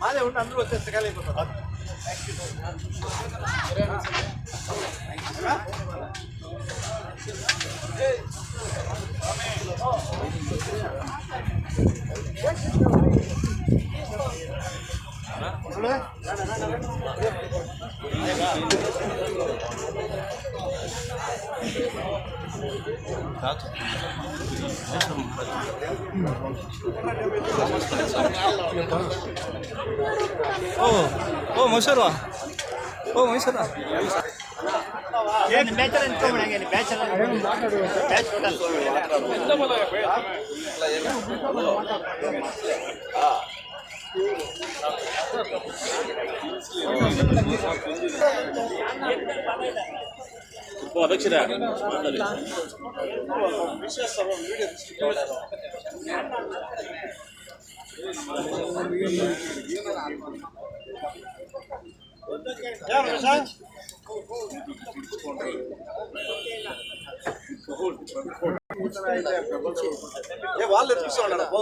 ಮಾಲೆ ಉಂಟು ಅಂದರೂ ವ್ಯತ್ಯಾಸ ಕಲೆ ಬರ್ತದೆ ಹೇಳ ಓ ಓ ಮೈಸೂರು ಓ ಬ್ಯಾಚರ್ ಬ್ಯಾಚ್ ನಿಂತ್ಕೊಂಬಿಡಿ ಹಂಗೆ ಬ್ಯಾಚ್ ಬ್ಯಾಚ್ ಟೋಟಲ್ ಅಧ್ಯಕ್ಷರೇ ఏ వాళ్ళు ఎత్తుకోండి పో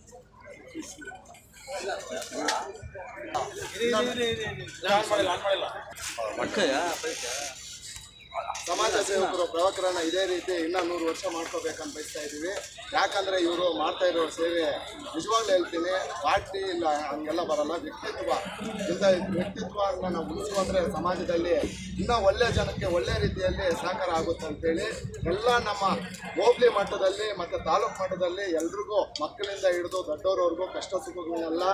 ಸಮಾಜ ಸೇವಕರು, ಪ್ರವಕರನ್ನ ಇದೇ ರೀತಿ ಇನ್ನೂ ನೂರು ವರ್ಷ ಮಾಡ್ಕೋಬೇಕಂತ ಬಯಸ್ತಾ ಇದ್ದೀವಿ. ಯಾಕಂದರೆ ಇವರು ಮಾಡ್ತಾ ಇರೋ ಸೇವೆ ನಿಜವಾಗ್ಲೂ ಹೇಳ್ತೀನಿ. ಪಾರ್ಟಿ ಇಲ್ಲ, ಹಂಗೆಲ್ಲ ಬರಲ್ಲ. ವ್ಯಕ್ತಿತ್ವ, ಇಂಥ ವ್ಯಕ್ತಿತ್ವನ ನಾವು ಉಳಿಸ್ಕೊಂಡ್ರೆ ಸಮಾಜದಲ್ಲಿ ಇನ್ನೂ ಒಳ್ಳೆ ಜನಕ್ಕೆ ಒಳ್ಳೆ ರೀತಿಯಲ್ಲಿ ಸಹಕಾರ ಆಗುತ್ತೆ ಅಂತೇಳಿ ಎಲ್ಲ ನಮ್ಮ ಹೋಬಳಿ ಮಟ್ಟದಲ್ಲಿ ಮತ್ತು ತಾಲೂಕು ಮಟ್ಟದಲ್ಲಿ ಎಲ್ರಿಗೂ ಮಕ್ಕಳಿಂದ ಹಿಡಿದು ದೊಡ್ಡವರವರೆಗೂ ಕಷ್ಟ ಸುಖಗಳನ್ನೆಲ್ಲ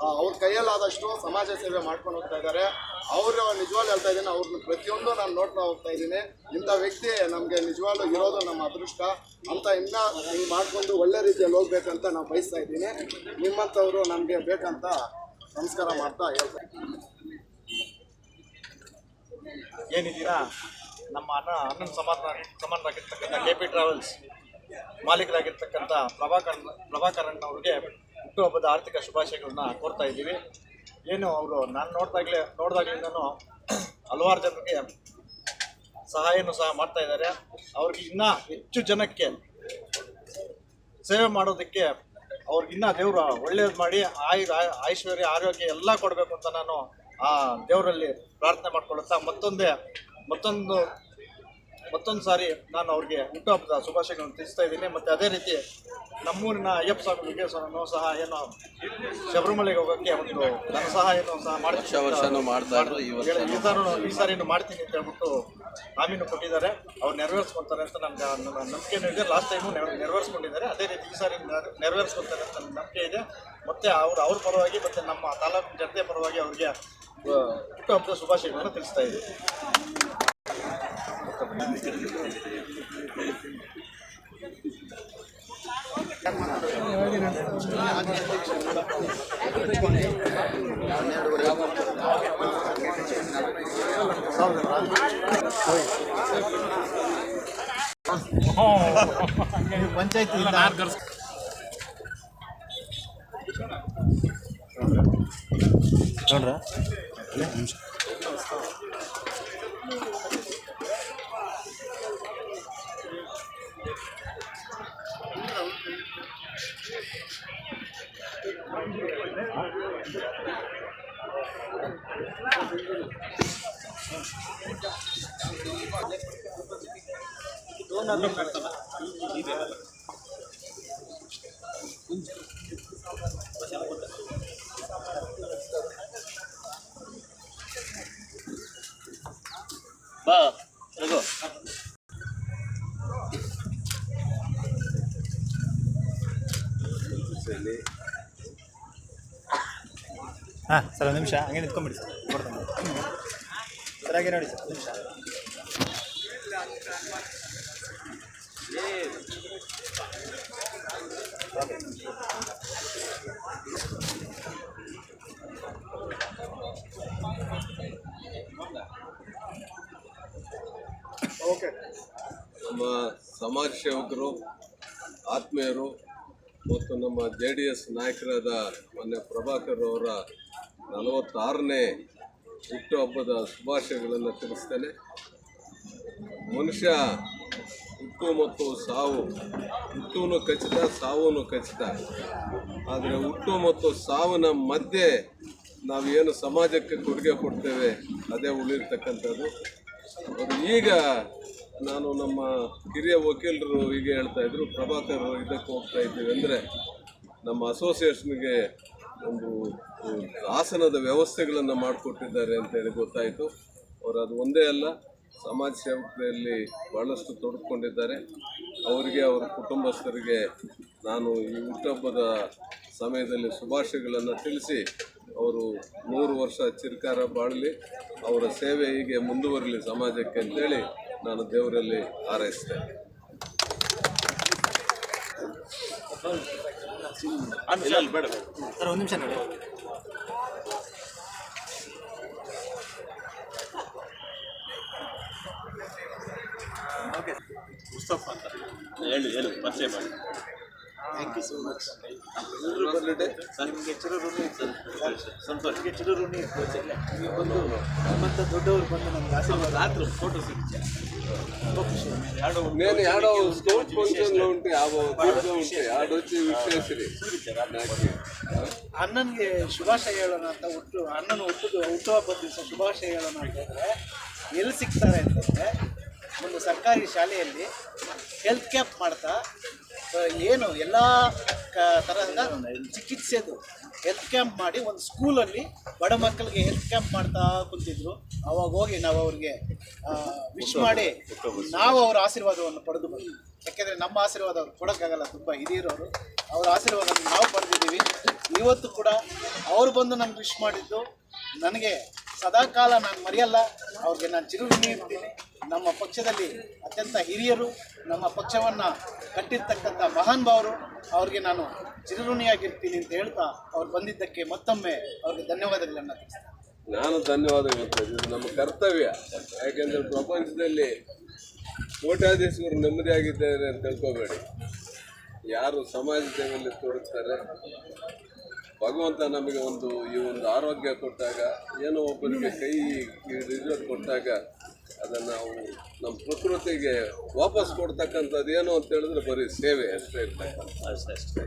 ಅವ್ರ ಕೈಯಲ್ಲಾದಷ್ಟು ಸಮಾಜ ಸೇವೆ ಮಾಡ್ಕೊಂಡು ಹೋಗ್ತಾ ಇದ್ದಾರೆ. ಅವರು ನಿಜವಾಗ್ಲೂ ಹೇಳ್ತಾ ಇದ್ದೀನಿ ಅವ್ರನ್ನ ಪ್ರತಿಯೊಂದು ನಾನು ನೋಡ್ತಾ ಹೋಗ್ತಾ ಇದ್ದೀನಿ. ಇಂಥ ವ್ಯಕ್ತಿ ನಮಗೆ ನಿಜವಾಗ್ಲೂ ಇರೋದು ನಮ್ಮ ಅದೃಷ್ಟ. ಅಂತ ಇನ್ನ ಹಿಂಗೆ ಮಾಡಿಕೊಂಡು ಒಳ್ಳೆ ರೀತಿಯಲ್ಲಿ ಹೋಗ್ಬೇಕಂತ ನಾವು ಬಯಸ್ತಾ ಇದ್ದೀನಿ. ನಿಮ್ಮಂಥವ್ರು ನಮಗೆ ಬೇಕಂತ ನಮಸ್ಕಾರ ಮಾಡ್ತಾ ಹೇಳ್ತಾ. ಏನಿದ್ದೀರಾ? ನಮ್ಮ ಅಣ್ಣ, ಅಣ್ಣನ ಸಮಾನ ಸಮಾನರಾಗಿರ್ತಕ್ಕಂಥ ಕೆ ಪಿ ಟ್ರಾವೆಲ್ಸ್ ಮಾಲೀಕರಾಗಿರ್ತಕ್ಕಂಥ ಪ್ರಭಾಕರ್ ಪ್ರಭಾಕರನ್ ಅವ್ರಿಗೆ ಹುಟ್ಟುಹಬ್ಬದ ಆರ್ಥಿಕ ಶುಭಾಶಯಗಳನ್ನ ಕೋರ್ತಾ ಇದ್ದೀವಿ. ಏನು ಅವರು ನಾನು ನೋಡ್ದಾಗಲೇ ನಾನು ಹಲವಾರು ಜನರಿಗೆ ಸಹಾಯನೂ ಸಹ ಮಾಡ್ತಾ ಇದ್ದಾರೆ. ಅವ್ರಿಗೆ ಇನ್ನೂ ಹೆಚ್ಚು ಜನಕ್ಕೆ ಸೇವೆ ಮಾಡೋದಕ್ಕೆ ಅವ್ರಿಗಿನ್ನ ದೇವರು ಒಳ್ಳೇದು ಮಾಡಿ ಆಯು ಐಶ್ವರ್ಯ, ಆರೋಗ್ಯ ಎಲ್ಲ ಕೊಡಬೇಕು ಅಂತ ನಾನು ಆ ದೇವರಲ್ಲಿ ಪ್ರಾರ್ಥನೆ ಮಾಡ್ಕೊಳ್ಳುತ್ತಾ ಮತ್ತೊಂದೇ ಮತ್ತೊಂದು ಮತ್ತೊಂದು ಸಾರಿ ನಾನು ಅವ್ರಿಗೆ ಹುಟ್ಟುಹಬ್ಬದ ಶುಭಾಶಯಗಳನ್ನು ತಿಳಿಸ್ತಾ ಇದ್ದೀನಿ. ಮತ್ತು ಅದೇ ರೀತಿ ನಮ್ಮೂರಿನ ಅಯ್ಯಪ್ಪ ಸ್ವಾಮಿ ನಾನು ಸಹ ಏನು ಶಬರಿಮಲೆಗೆ ಹೋಗೋಕ್ಕೆ ಒಂದು ಧನ ಸಹಾಯನೂ ಸಹ ಮಾಡ್ತೀನಿ ಅಂತ ಮಾಡ್ತಾ ಇದ್ರು, ಈ ಸಾರಿನೂ ಮಾಡ್ತೀನಿ ಅಂತ ಹೇಳ್ಬಿಟ್ಟು ಹಾಮೀನು ಕೊಟ್ಟಿದ್ದಾರೆ. ಅವ್ರು ನೆರವೇರಿಸ್ಕೊತಾರೆ ಅಂತ ನಮ್ಗೆ ನನ್ನ ನಂಬಿಕೆ ಇದೆ. ಲಾಸ್ಟ್ ಟೈಮು ನೆರವೇರಿಸ್ಕೊಂಡಿದ್ದಾರೆ. ಅದೇ ರೀತಿ ಈ ಸಾರಿ ನೆರವೇರಿಸ್ಕೊತಾರೆ ಅಂತ ನನ್ನ ನಂಬಿಕೆ ಇದೆ. ಮತ್ತು ಅವ್ರು ಅವ್ರ ಪರವಾಗಿ ಮತ್ತು ನಮ್ಮ ತಾಲೂಕು ಜನತೆ ಪರವಾಗಿ ಅವ್ರಿಗೆ ಹುಟ್ಟುಹಬ್ಬದ ಶುಭಾಶಯಗಳನ್ನು ತಿಳಿಸ್ತಾ ಇದ್ದೀವಿ ಪಂಚಾಯತ್ ನೋಡ್ರ బా ಹಾಂ, ಸರ್, ಒಂದು ನಿಮಿಷ. ಹಂಗೆ ನಿಂತ್ಕೊಂಬಿಡಿ ಸರ್. ಕೊಡ್ತೀನಿ ಸರ್, ಹಾಗೆ ನೋಡಿ, ಸರ್ ನಿಮಿಷ. ನಮ್ಮ ಸಮಾಜ ಸೇವಕರು, ಆತ್ಮೀಯರು ಮತ್ತು ನಮ್ಮ ಜೆ ಡಿ ಎಸ್ ನಾಯಕರಾದ ಮೊನ್ನೆ ಪ್ರಭಾಕರ್ ಅವರ ನಲವತ್ತಾರನೇ ಹುಟ್ಟುಹಬ್ಬದ ಶುಭಾಶಯಗಳನ್ನು ತಿಳಿಸ್ತೇನೆ. ಮನುಷ್ಯ ಹುಟ್ಟು ಮತ್ತು ಸಾವು, ಹುಟ್ಟುನು ಖಚಿತ ಸಾವು ಖಚಿತ. ಆದರೆ ಹುಟ್ಟು ಮತ್ತು ಸಾವಿನ ಮಧ್ಯೆ ನಾವೇನು ಸಮಾಜಕ್ಕೆ ಕೊಡುಗೆ ಕೊಡ್ತೇವೆ, ಅದೇ ಉಳಿರ್ತಕ್ಕಂಥದ್ದು. ಅದು ಈಗ ನಾನು ನಮ್ಮ ಹಿರಿಯ ವಕೀಲರು ಹೀಗೆ ಹೇಳ್ತಾ ಇದ್ರು, ಪ್ರಭಾಕರ್ ಇದಕ್ಕೆ ಹೋಗ್ತಾ ಇದ್ದೀವಿ. ಅಂದರೆ ನಮ್ಮ ಅಸೋಸಿಯೇಷನ್ಗೆ ಒಂದು ಆಸನದ ವ್ಯವಸ್ಥೆಗಳನ್ನು ಮಾಡಿಕೊಟ್ಟಿದ್ದಾರೆ ಅಂತೇಳಿ ಗೊತ್ತಾಯಿತು. ಅವರು ಅದು ಒಂದೇ ಅಲ್ಲ, ಸಮಾಜ ಸೇವಕರಲ್ಲಿ ಭಾಳಷ್ಟು ತೊಡಕೊಂಡಿದ್ದಾರೆ ಅವರಿಗೆ, ಅವರ ಕುಟುಂಬಸ್ಥರಿಗೆ ನಾನು ಈ ಹುಟ್ಟಹಬ್ಬದ ಸಮಯದಲ್ಲಿ ಶುಭಾಶಯಗಳನ್ನು ತಿಳಿಸಿ, ಅವರು ನೂರು ವರ್ಷ ಚಿರಕಾರ ಬಾಳಲಿ, ಅವರ ಸೇವೆ ಹೀಗೆ ಮುಂದುವರಲಿ ಸಮಾಜಕ್ಕೆ ಅಂತೇಳಿ ನಾನು ದೇವರಲ್ಲಿ ಹಾರೈಸ್ತೇನೆ ಅಂಶ ಅಲ್ಲಿ ಬೇಡ ಬೇಡ. ಸರ್ ಒಂದು ನಿಮಿಷ ನೋಡಿ. ಮುಸ್ತಫಾ ಅಂತ. ಹೇಳಿ ಹೇಳಿ ಪರಿಚಯ ಮಾಡಿ. ಥ್ಯಾಂಕ್ ಯು ಸೊ ಮಚ್ ನಿಮಗೆ ಚಿರಋಣಿ ಸಂತೋಷ ಚಿರಋಣಿ ನೀವು ಬಂದು ನಮ್ಮಂಥ ದೊಡ್ಡವರು ಬಂದು ನಮ್ಗೆ ಆಶೀರ್ವಾದ ರಾತ್ರಿ ಫೋಟೋ ಸಿಕ್ಕಿದೆ నేను ఏడో స్కౌట్ ఫంక్షన్ లో ఉంటే యాభై దీంట్లో ఉంటే ఆడొచ్చి విశ్లేషరి ಅಣ್ಣನಿಗೆ ಶುಭಾಶಯ ಹೇಳೋಣ ಅಂತ ಹುಟ್ಟು ಅಣ್ಣನ ಹುಟ್ಟು ಹುಟ್ಟುಹಬ್ಬದ ದಿವಸ ಶುಭಾಶಯ ಹೇಳೋಣ ಅಂತ ಹೇಳಿದ್ರೆ ಎಲ್ಲಿ ಸಿಗ್ತಾರೆ ಅಂತಂದರೆ ಒಂದು ಸರ್ಕಾರಿ ಶಾಲೆಯಲ್ಲಿ ಹೆಲ್ತ್ ಕ್ಯಾಂಪ್ ಮಾಡ್ತಾ ಆ, ಏನು ಎಲ್ಲ ಕ ತರಹದ ಚಿಕಿತ್ಸೆದು ಹೆಲ್ತ್ ಕ್ಯಾಂಪ್ ಮಾಡಿ ಒಂದು ಸ್ಕೂಲಲ್ಲಿ ಬಡ ಮಕ್ಕಳಿಗೆ ಹೆಲ್ತ್ ಕ್ಯಾಂಪ್ ಮಾಡ್ತಾ ಕುಂತಿದ್ರು. ಅವಾಗ ಹೋಗಿ ನಾವು ಅವ್ರಿಗೆ ವಿಶ್ ಮಾಡಿ ನಾವು ಅವರ ಆಶೀರ್ವಾದವನ್ನು ಪಡೆದು ಬಂದ್ವಿ. ಯಾಕೆಂದರೆ ನಮ್ಮ ಆಶೀರ್ವಾದ ಅವ್ರು ಕೊಡೋಕ್ಕಾಗಲ್ಲ, ತುಂಬ ಹಿರಿಯರವರು. ಅವರ ಆಶೀರ್ವಾದವನ್ನು ನಾವು ಪಡೆದಿದ್ದೀವಿ. ಇವತ್ತು ಕೂಡ ಅವರು ಬಂದು ನಮ್ಗೆ ವಿಶ್ ಮಾಡಿದ್ದು, ನನಗೆ ಸದಾಕಾಲ ನಾನು ಮರೆಯಲ್ಲ, ಅವ್ರಿಗೆ ನಾನು ಚಿರುಋಣಿ ಇರ್ತೀನಿ ನಮ್ಮ ಪಕ್ಷದಲ್ಲಿ ಅತ್ಯಂತ ಹಿರಿಯರು, ನಮ್ಮ ಪಕ್ಷವನ್ನು ಕಟ್ಟಿರ್ತಕ್ಕಂಥ ಮಹಾನ್ ಭಾವರು ಅವ್ರಿಗೆ ನಾನು ಚಿರಋಣಿಯಾಗಿರ್ತೀನಿ ಅಂತ ಹೇಳ್ತಾ ಅವ್ರು ಬಂದಿದ್ದಕ್ಕೆ ಮತ್ತೊಮ್ಮೆ ಅವ್ರಿಗೆ ಧನ್ಯವಾದಗಳನ್ನು ನಾನು ಧನ್ಯವಾದ ಹೇಳ್ತೇನೆ ಇದು ನಮ್ಮ ಕರ್ತವ್ಯ. ಯಾಕೆಂದ್ರೆ ಪ್ರಪಂಚದಲ್ಲಿ ಕೋಟ್ಯಾಧೀಶರು ನೆಮ್ಮದಿಯಾಗಿದ್ದಾರೆ ಅಂತ ತಿಳ್ಕೋಬೇಡಿ. ಯಾರು ಸಮಾಜ ಸೇವೆಯಲ್ಲಿ ತೊಡಗ್ತಾರೆ, ಭಗವಂತ ನಮಗೆ ಒಂದು ಈ ಒಂದು ಆರೋಗ್ಯ ಕೊಟ್ಟಾಗ, ಏನೋ ಒಬ್ಬರಿಗೆ ಕೈ ಕೊಟ್ಟಾಗ ಅದನ್ನು ನಾವು ನಮ್ಮ ಪ್ರಕೃತಿಗೆ ವಾಪಸ್ ಕೊಡ್ತಕ್ಕಂಥದ್ದು ಏನು ಅಂತ ಹೇಳಿದ್ರೆ ಬರೀ ಸೇವೆ, ಅಷ್ಟೇ ಇರ್ತಕ್ಕಂಥ ಅಷ್ಟೇ ಅಷ್ಟೇ.